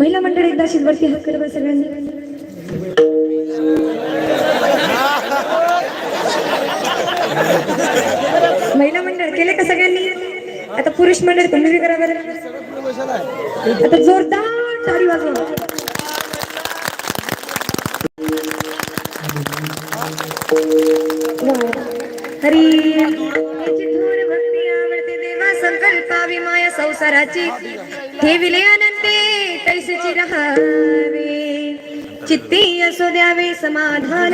महिला मंडळ एकदा वरती हात करत सगळ्यांनी. महिला मंडळ केले का सगळ्यांनी? आता पुरुष मंडळ तुम्ही करा बरं? आता जोरदार टाळी वाजवा हरी. भक्ती आवडते देवा संकल्पावी माया संसाराची ठेविले अनंते राहावे चित्ती असो द्यावे समाधान.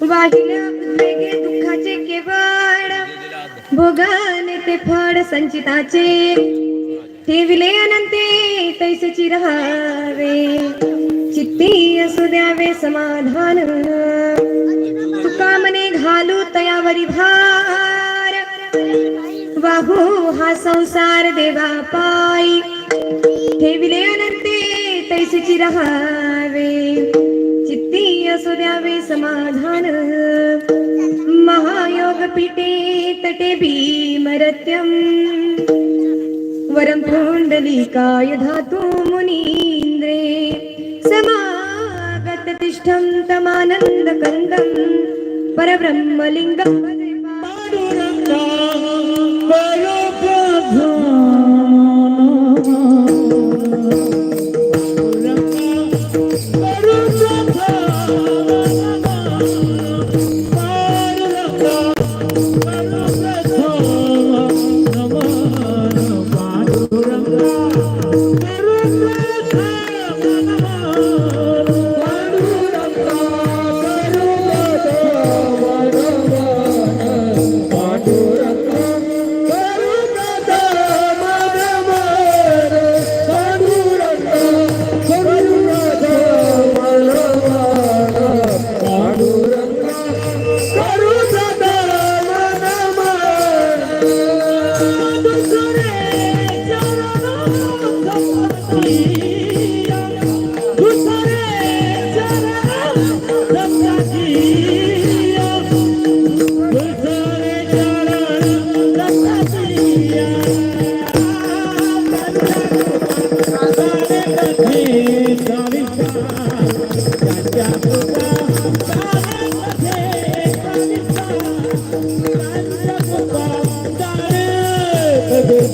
वाहिल्या उद्वेगे दुःखाचे केवळ. भोगाने ते फळ संचिताचे. ठेविले अनंते तैसेची राहावे चित्ती असू द्यावे समाधान. तुका मने घालू तयावरी भार. वाहू हा संसार देवा पायी. ठेविले अनंते तैसेची राहावे. चित्ती असू द्यावे समाधान. महायोग पीठे तटे भीमरत्यम वरं पुण्डलीकाय धातु मुनीन्द्रे समागत तिष्ठं तमानन्दकन्दं परब्रह्मलिङ्गं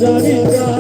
पांडुरंगा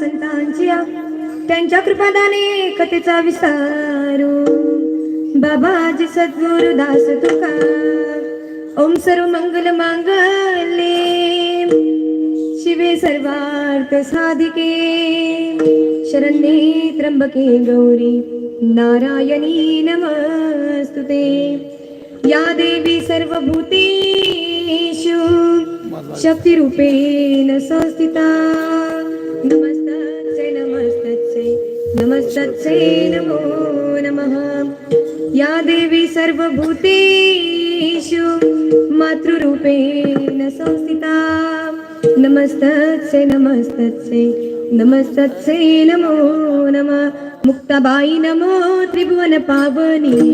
संतांची त्यांच्या कृपादाने कथेचा विसारू बाबाजी सद्गुरु दास तुका. ओम सर्व मंगल मांगले शिवे सर्वार्थ साधिके. शरण्ये त्र्यंबके गौरी नारायणी नमस्तुते. या देवी सर्वभूतेषु शक्तिरूपेण संस्थिता. नमस्ते. नमस्तत्से नमो नमः। या देवी सर्वभूतेषु मातृरूपेण संस्थिता। नमस्तत्से नमस्तत्से नमस्तत्से नमो नमः। मुक्ताबाई नमो त्रिभुवन पावनी।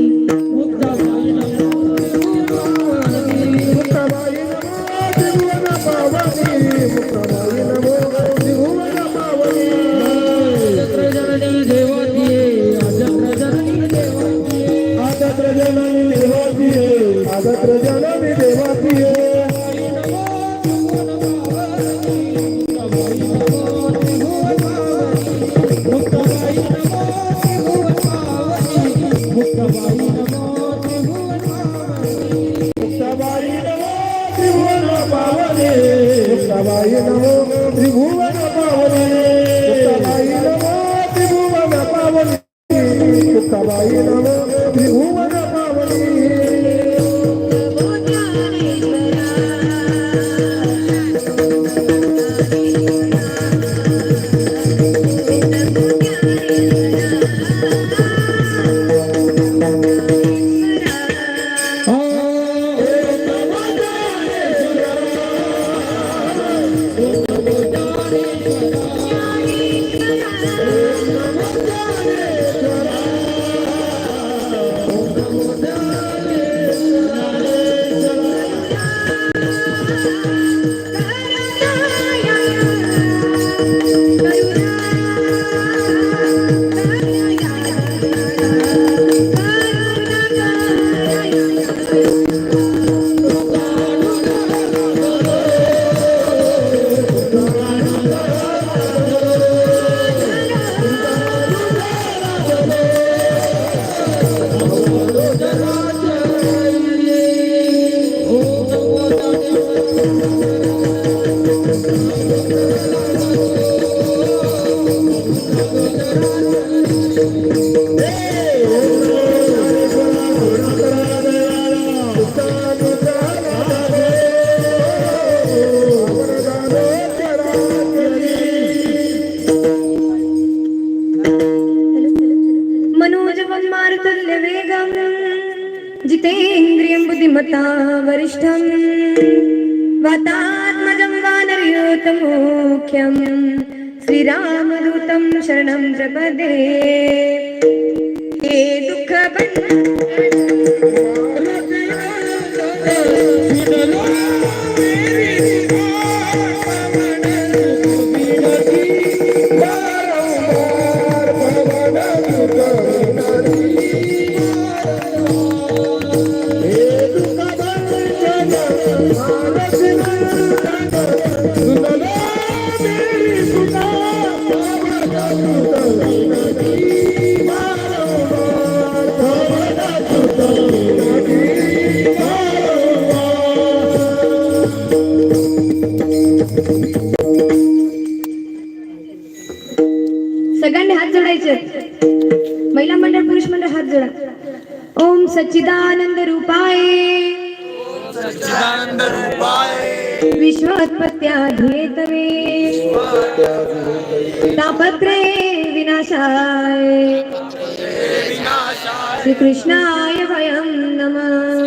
कृष्णाय वयं नमः।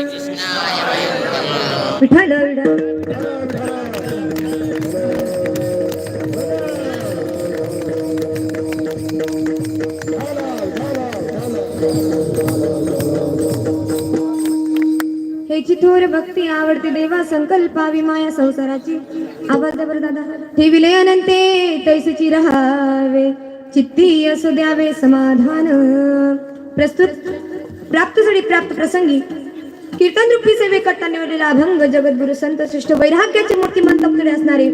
विठ्ठल। विठ्ठल. थोर भक्ती आवडते देवा संकल्पावी माया संसाराची. आवाज द्या दादा. ठेविले अनंते तैसची रहावे. चित्ती असू द्यावे समाधान. प्रस्तुत प्राप्त सडी प्राप्त प्रसंगी. कीर्तन रूपी सेवे करता निवडलेला अभंग जगद्गुरु संत श्रेष्ठ वैराग्याचे मूर्तिमंत पुढे असणारे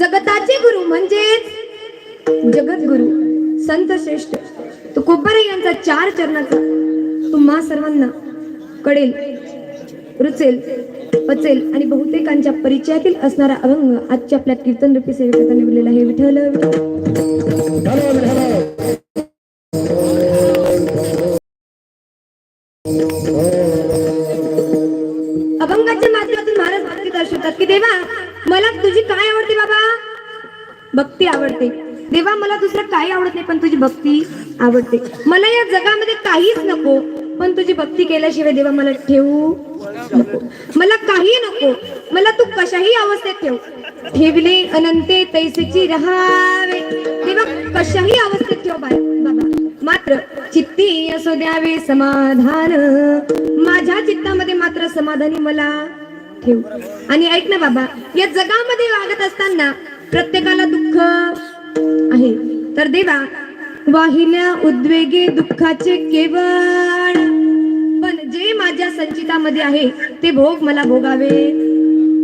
जगताचे गुरु म्हणजेच जगद्गुरु संत श्रेष्ठ. तुकोबारे यांचा चार चरणाचा तुम्हा सर्वांना कळेल रुचेल पचेल आणि बहुतेकांच्या परिचयातील असणारा अभंग आजच्या आपल्या कीर्तन रूपी सेवेकरता निवडलेला आहे. विठ्ठल. आवडते मला या जगामध्ये काहीच नको पण तुझी भक्ती केल्याशिवाय देवा मला ठेवू नको. मला काही नको. मला तू कशाही अवस्थेत ठेव. ठेवले अनंते तैसेची राहावे. देवा कशाही अवस्थेत ठेव बाबा. मात्र चित्ती असो द्यावे समाधान. माझ्या चित्तामध्ये मात्र समाधानी मला ठेव. आणि ऐक ना बाबा या जगामध्ये वागत असताना प्रत्येकाला दुःख आहे. तर देवा वाहिल्या उद्वेगे दुःखाचे केवळ. पण जे माझ्या संचितामध्ये आहे ते भोग मला भोगावे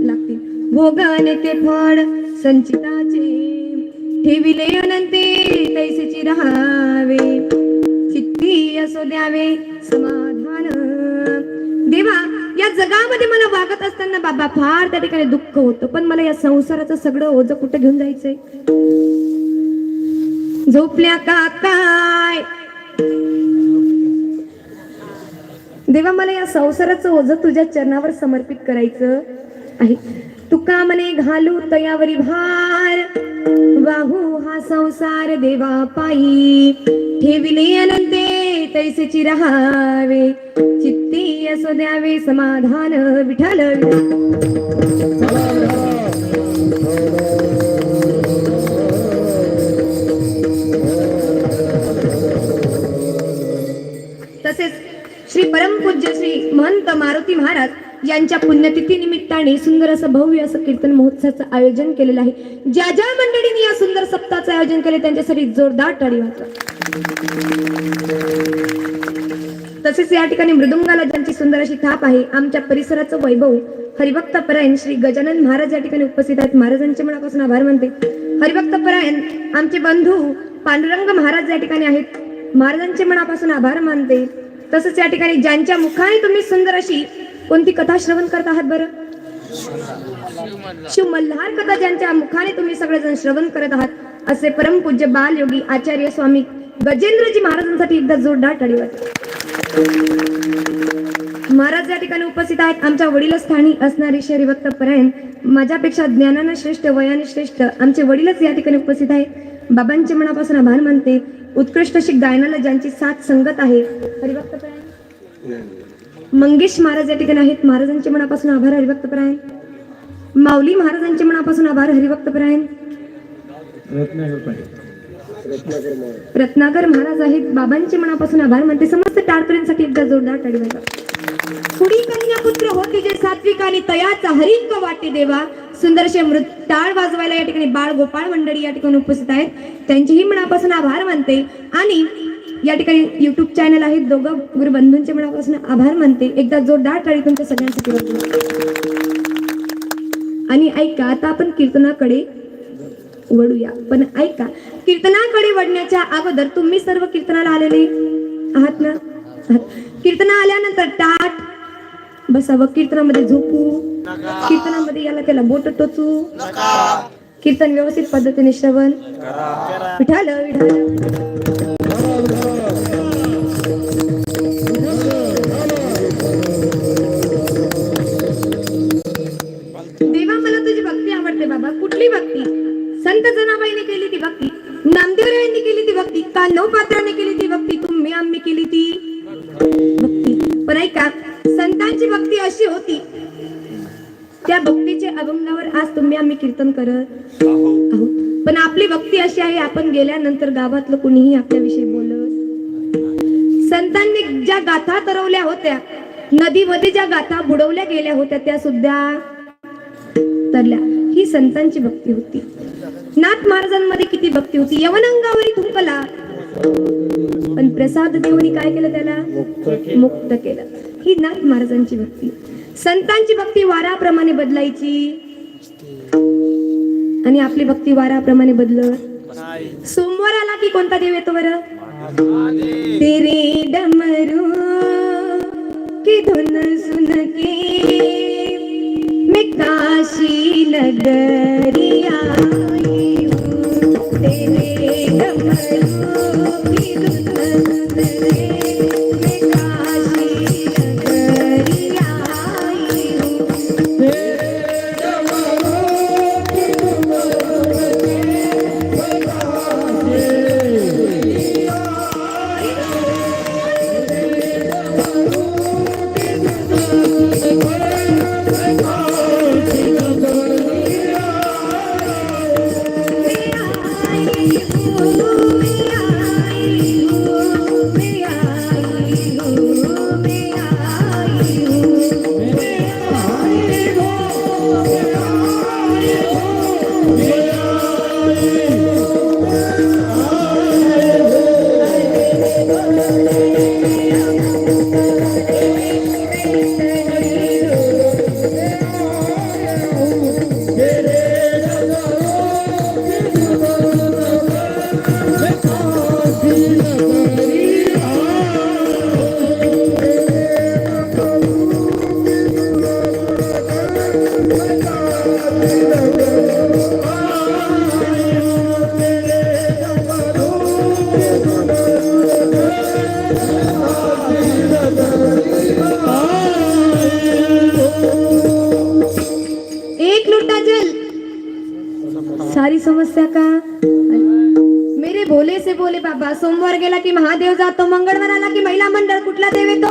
लागतील. भोगाने ते फळ संचिताचे ठेविले अनंते तैसेची राहावे. चित्ती असो द्यावे समाधान. देवा या जगामध्ये मला वागत असताना बाबा फार त्या ठिकाणी दुःख होतं पण मला या संसाराचं सगळं ओझ कुठं घेऊन जायचंय? झोपल्या का काय? देवा मला या संसाराचं ओझ तुझ्या चरणावर समर्पित करायचं आहे. तुका मने घालू तयावरी भार? वाहू हा संसार देवा पायी. ठेविले अनंते तैसेची राहावे चित्ती असो द्यावे समाधान विठाल महंत मारुती महाराज यांच्या पुण्यतिथी निमित्ताने सुंदर असं भव्य असं कीर्तन महोत्सवाचं आयोजन केलेलं आहे. ज्या ज्या मंडळींनी या सुंदर सप्ताहाचं आयोजन केले त्यांच्यासाठी जोरदार टाळी वाजवा. तसेच या ठिकाणी मृदुंगाला ज्यांची सुंदर अशी थाप आहे आमच्या परिसराचं वैभव हरिभक्त परायण श्री गजानन महाराज या ठिकाणी उपस्थित आहेत. महाराजांचे मनापासून आभार मानते. हरिभक्त परायण आमचे बंधू पांडुरंग महाराज या ठिकाणी आहेत. महाराजांचे मनापासून आभार मानते. तसंच या ठिकाणी ज्यांच्या मुखाने तुम्ही सुंदर अशी कोणती कथा श्रवण करत आहात बरं? शिव मल्हार कथा ज्यांच्या मुखाने तुम्ही सगळेजण श्रवण करत आहात. असे परमपूज्य बालयोगी आचार्य स्वामी गजेंद्रजी महाराजांसाठी एकदा जोरदार टाळी महाराज या ठिकाणी उपस्थित आहेत. आमच्या वडीलस्थानी असणारे शहरी भक्त परायण माझ्यापेक्षा ज्ञानानं श्रेष्ठ वयाने श्रेष्ठ आमचे वडीलच या ठिकाणी उपस्थित आहेत. बाबांचे मनापासून आभार मानते. उत्कृष्ट अशी गायनाला ज्यांची साथ संगत आहे. हरिभक्तपरायण मंगेश महाराज या ठिकाणी आहेत. महाराजांचे मनापासून आभार हरिभक्तपरायण माऊली महाराजांचे मनापासून आभार हरिभक्तपरायण रत्नाकर महाराज आहेत. बाबांचे मनापासून आभार. म्हणते समस्त टाळकरींसाठी एकदा जोरदार टाळी कुडी कन्या पुत्र होते जे सात्विक आणि तयाचा हरिंक वाटे देवा. सुंदरशे मृत टाळ वाजवायला या ठिकाणी बाळ गोपाळ मंडळी या ठिकाणी उपस्थित आहेत. त्यांचेही मनापासून आभार मानते आणि या ठिकाणी युट्यूब चॅनल आहेत दोघं गुरुबंधूंचे मनापासून आभार मानते. एकदा जोरदार टाळी तुमच्या सगळ्यांसाठी वाजवा. आणि ऐका आता आपण कीर्तनाकडे वळूया. पण ऐका कीर्तनाकडे वळण्याच्या अगोदर तुम्ही सर्व कीर्तनाला आलेले आहात ना? कीर्तना आल्यानंतर टाट बसावं कीर्तनामध्ये झोपू. कीर्तनामध्ये याला त्याला बोट टोचू. कीर्तन व्यवस्थित पद्धतीने श्रवण. विठाल विठाल. देवा मला तुझी भक्ती आवडते बाबा. कुठली भक्ती? संत जनाबाईने केली ती भक्ती. नामदेवरायांनी केली ती भक्ती. कान्हव पात्राने केली ती भक्ती. तुम्ही आम्ही केली ती भक्ती. पण ऐका संतांची भक्ती अशी होती. त्या भक्तीच्या अभंगावर आज तुम्ही आम्ही कीर्तन करत आहोत. पण आपली भक्ती अशी आहे आपण गेल्यानंतर गावातलं कुणीही आपल्याविषयी बोलत संतांनी ज्या गाथा तरवल्या होत्या नदीमध्ये ज्या गाथा बुडवल्या गेल्या होत्या त्या सुद्धा तरल्या. ही संतांची भक्ती होती. नाथ महाराजांमध्ये किती भक्ती होती. यवनंगावरी थुंकला पण प्रसाद देवनी काय केलं त्याला? मुक्त केलं. ही नाथ महाराजांची भक्ती. संतांची भक्ती वाराप्रमाणे बदलायची. आणि आपली भक्ती वाराप्रमाणे बदलत. सोमवार आला की कोणता देव येतो बरं? तेरे डमरू की धुन सुन के मैं काशी नगरिया तेरे डमरू महादेव जातो मंगळवार आला की महिला मंडळ कुठला देव येतो?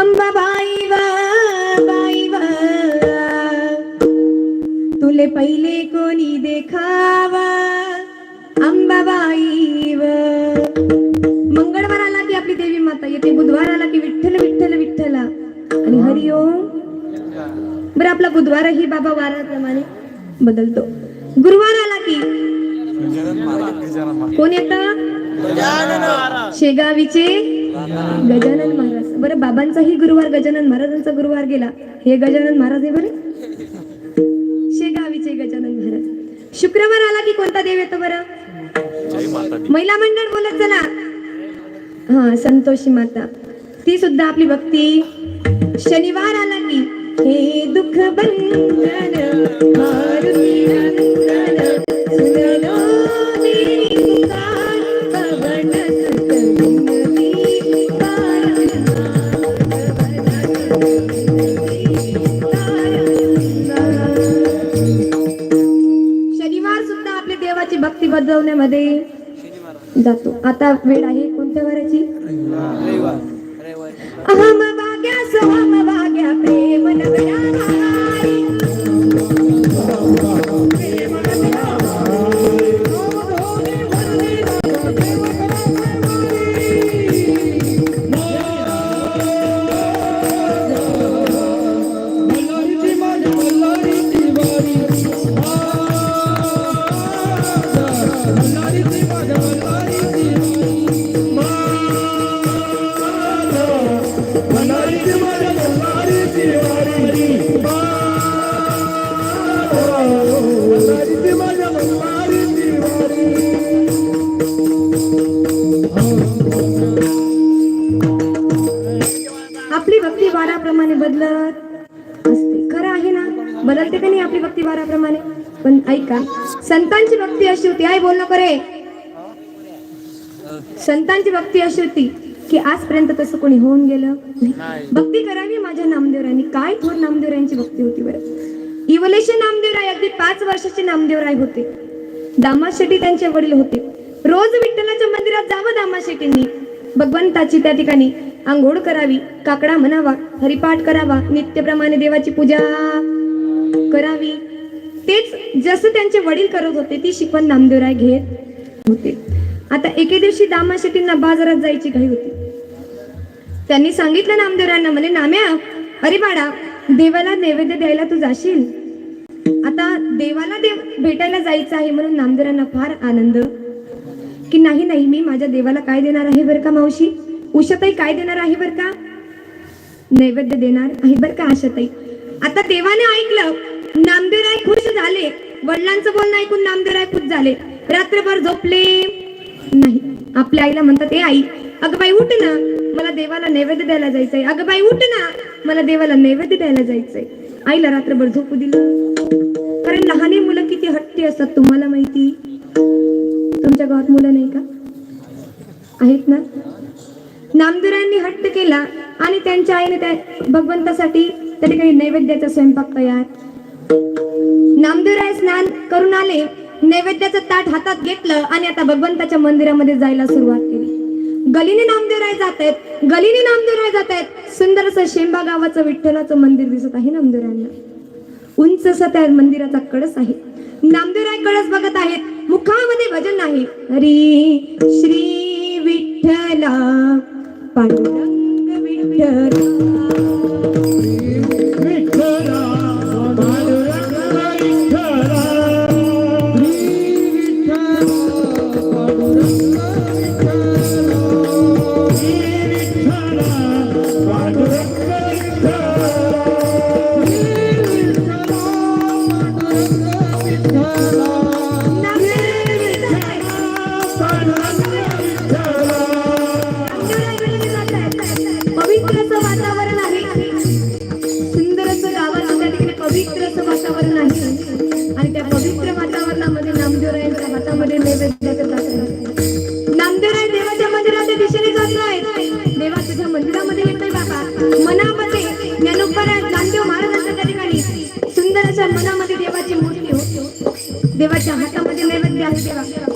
अंबा बाई वा बाई वा. तुले पहिले कोणी देखावा? अंबाबाई व. मंगळवार आला की आपली देवी माता येते बुधवार आला की विठ्ठल विठ्ठल विठ्ठला. आणि हरिओम बरं आपला बुधवारही बाबा वाराप्रमाणे बदलतो. गुरुवार आला की? कोण येत? शेगावीचे गजानन महाराज. बरं बाबांचाही गुरुवार गजानन महाराजांचा गुरुवार गेला. हे गजानन महाराज आहे बरं? शेगावीचे गजानन महाराज. शुक्रवार आला की कोणता देव येतो बरं? महिला मंडळ बोलत चला. हा संतोषी माता. ती सुद्धा आपली भक्ती. शनिवार आला की हे दुःख बंधन मारुती नंदन भक्ती बदलवण्यामध्ये जातो. आता वेळ आहे कोणत्या वाराची संतांची भक्ती अशी होती आई बोल नको रे. संतांची भक्ती अशी होती की आजपर्यंत तसं कोणी होऊन गेलं. भक्ती करावी माझ्या नामदेवरायांनी काय थोर नामदेवरायांची भक्ती होती बरं. इवलेशन नामदेवराय अगदी पाच वर्षाचे नामदेवराय होते. दामा शेट्टी त्यांचे वडील होते. रोज विठ्ठलाच्या मंदिरात जावं दामा शेट्टींनी. भगवंताची त्या ठिकाणी आंघोळ करावी काकडा म्हणावा हरिपाठ करावा नित्यप्रमाणे देवाची पूजा करावी. तेच जसं त्यांचे वडील करत होते ती शिकवण नामदेवराय घेत होते. आता एके दिवशी दामा शेट्टींना बाजारात जायची घाई होती. त्यांनी सांगितलं नामदेवरांना म्हणे नाम्या अरे बाळा देवाला नैवेद्य द्यायला तू जाशील? आता देवाला देव भेटायला जायचं आहे म्हणून नामदेवरांना फार आनंद की नाही नाही मी माझ्या देवाला काय देणार आहे बरं का मावशी? उषाताई काय देणार आहे बरं का? नैवेद्य देणार आहे बरं का आशाताई? आता देवाने ऐकलं नामदेवराय खुश झाले. वडिलांचं बोलणं ऐकून नामदेवराय खुश झाले. रात्रभर झोपले नाही. आपल्या आईला म्हणतात ए आई अगं बाई उठ ना. मला देवाला नैवेद्य द्यायला जायचंय. अगं बाई उठ ना. मला देवाला नैवेद्य द्यायला जायचंय. आईला रात्रभर झोपू दिलं. कारण लहाने मुलं किती हट्टी असतात तुम्हाला माहिती? तुमच्या गावात मुलं नाही का? आहेत ना? नामदेवरांनी हट्ट केला आणि त्यांच्या आईने त्या भगवंतासाठी त्या ठिकाणी नैवेद्याचा स्वयंपाक तयार नामदेवराय स्नान करून आले. नैवेद्याचं ताट हातात घेतलं आणि आता भगवंताच्या मंदिरामध्ये जायला सुरुवात केली. गलीने नामदेवराय जात आहेत गलीने नामदेवराय जात आहेत सुंदर असं शेंबा गावाचं विठ्ठलाचं मंदिर दिसत आहे नामदेवरायांना. उंच असं त्या मंदिराचा कळस आहे. नामदेवराय कळस बघत आहेत. मुखामध्ये भजन आहे. हरी श्री विठ्ठला पांडुरंग विठ्ठला. देवाच्या हातामध्ये नैवेद्य आहे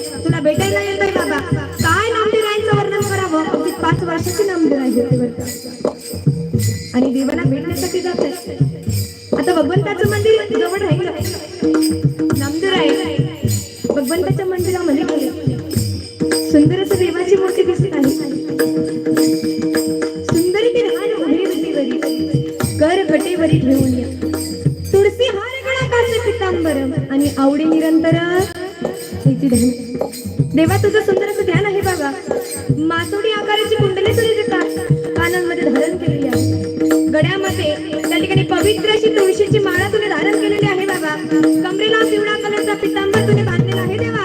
पिवळा पितांबर तुने बांधलेला आहे देवा.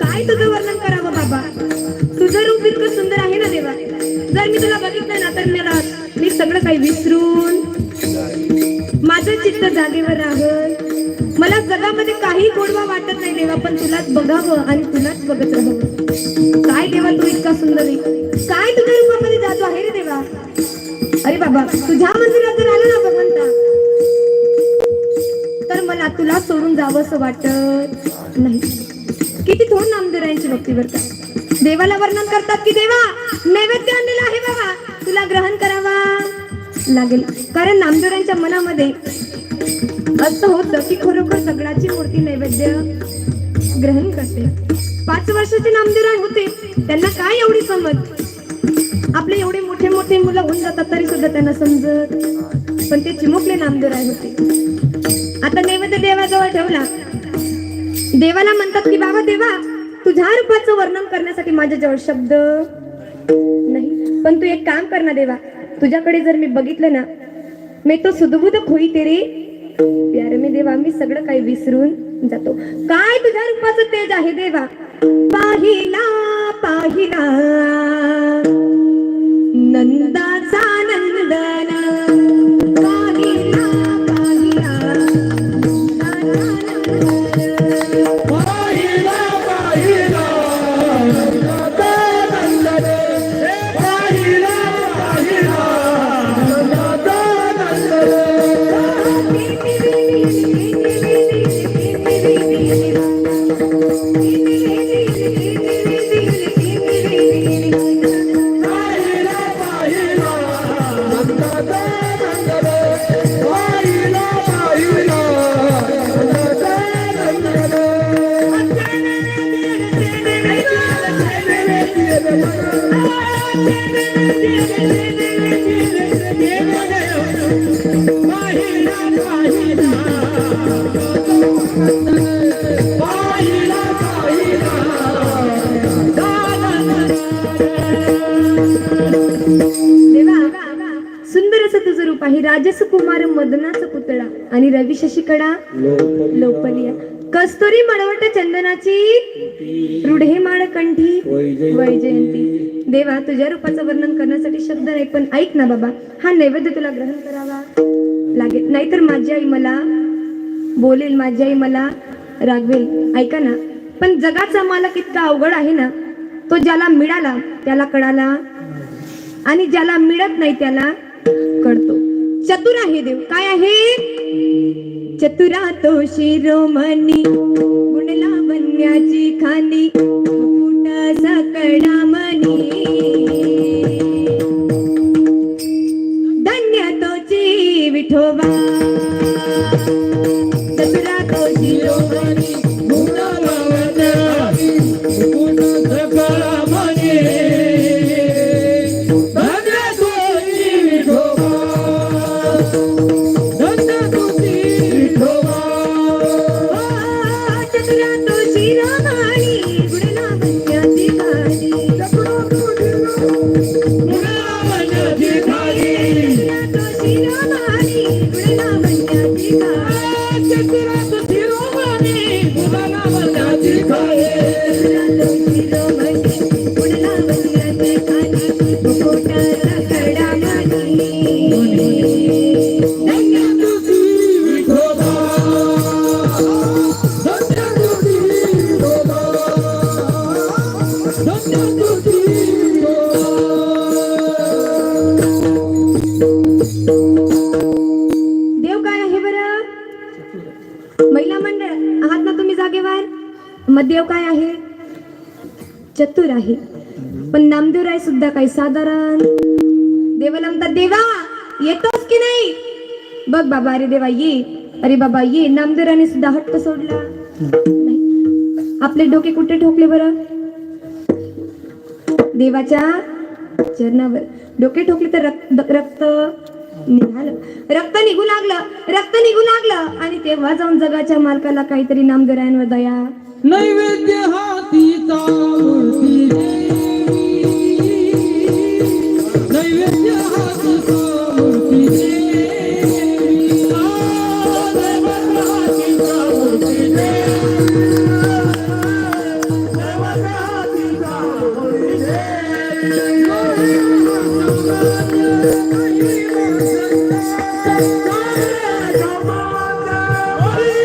काय तुझं वर्णन करावं बाबा? तुझं रूप इतकं सुंदर आहे ना देवा. जर मी तुला बघितलं ना तर मला मी सगळं काही विसरून माझं चित्त जागेवर राहत मला जगामध्ये काही गोडवा वाटत नाही देवा पण तुलाच बघावं आणि तुलाच बघत राहावं काय देवा तू इतका सुंदर? आहे काय तुझ्या रूपामध्ये जातो आहे रे देवा? अरे बाबा तुझ्या मंदिरात सोडून जावं असं वाटत नाही. किती थोड नामदेवरायांची भक्ती करतात देवाला वर्णन करतात की देवा नैवेद्य आणलेला आहे बाबा. तुला ग्रहण करावा लागेल. कारण नामदेवरांच्या मनामध्ये असं होतं की खरोखर दगडाची मूर्ती नैवेद्य ग्रहण करते. पाच वर्षाचे नामदेवराय होते. त्यांना काय एवढी समज? आपले एवढे मोठे मोठे मुलं होऊन जातात तरी सुद्धा त्यांना समजत. पण ते चिमुकले नामदेवराय होते. आता नैवेद्य देवाजवळ ठेवला. देवाला म्हणतात की बाबा देवा तुझ्या रूपाचं वर्णन करण्यासाठी माझ्याजवळ शब्द नाही. पण तू एक काम कर ना देवा. तुझ्याकडे जर मी बघितलं ना मी तो सुदबुद खोई तेरे प्यार. मी देवा मी सगळं काही विसरून जातो. काय तुझ्या रूपाचं तेज आहे देवा? पाहिला पाहिला. नंदा आणि शशिकडा? लोपलिया कस्तुरी मळवट चंदनाची रुढे माळ कंठी वैजयंती. देवा तुझ्या रूपाचं वर्णन करण्यासाठी शब्द नाही पण ऐक ना बाबा हा नैवेद्य तुला ग्रहण करावा लागेल नाहीतर माझी आई मला बोलेल माझी आई मला रागवेल. ऐका ना पण जगाचा मालक इतका अवघड आहे ना तो ज्याला मिळाला त्याला कळाला आणि ज्याला मिळत नाही त्याला कळतो. चतुर आहे देव. काय आहे? चतुरा तो शिरोमणी. गुणला बन्याची खाली. मुकुट सकडामणी धन्य तोची विठोबा चतुरा तो शिरोमणी. चतुरा तो साधारण देवाला म्हणतात देवा येतोस की नाही? बघ बाबा अरे देवा ये. अरे बाबा ये. नामदेवराने सुद्धा हट्ट सोडला. नाही आपले डोके कुठे ठोकले बरं? देवाच्या चरणावर. डोके ठोकले तर रक्त रक्त निघालं. रक्त निघू लागलं रक्त निघू लागलं. आणि तेव्हा जाऊन जगाच्या मालकाला काहीतरी नामदेवरायांवर दया. नैवेद्य हाती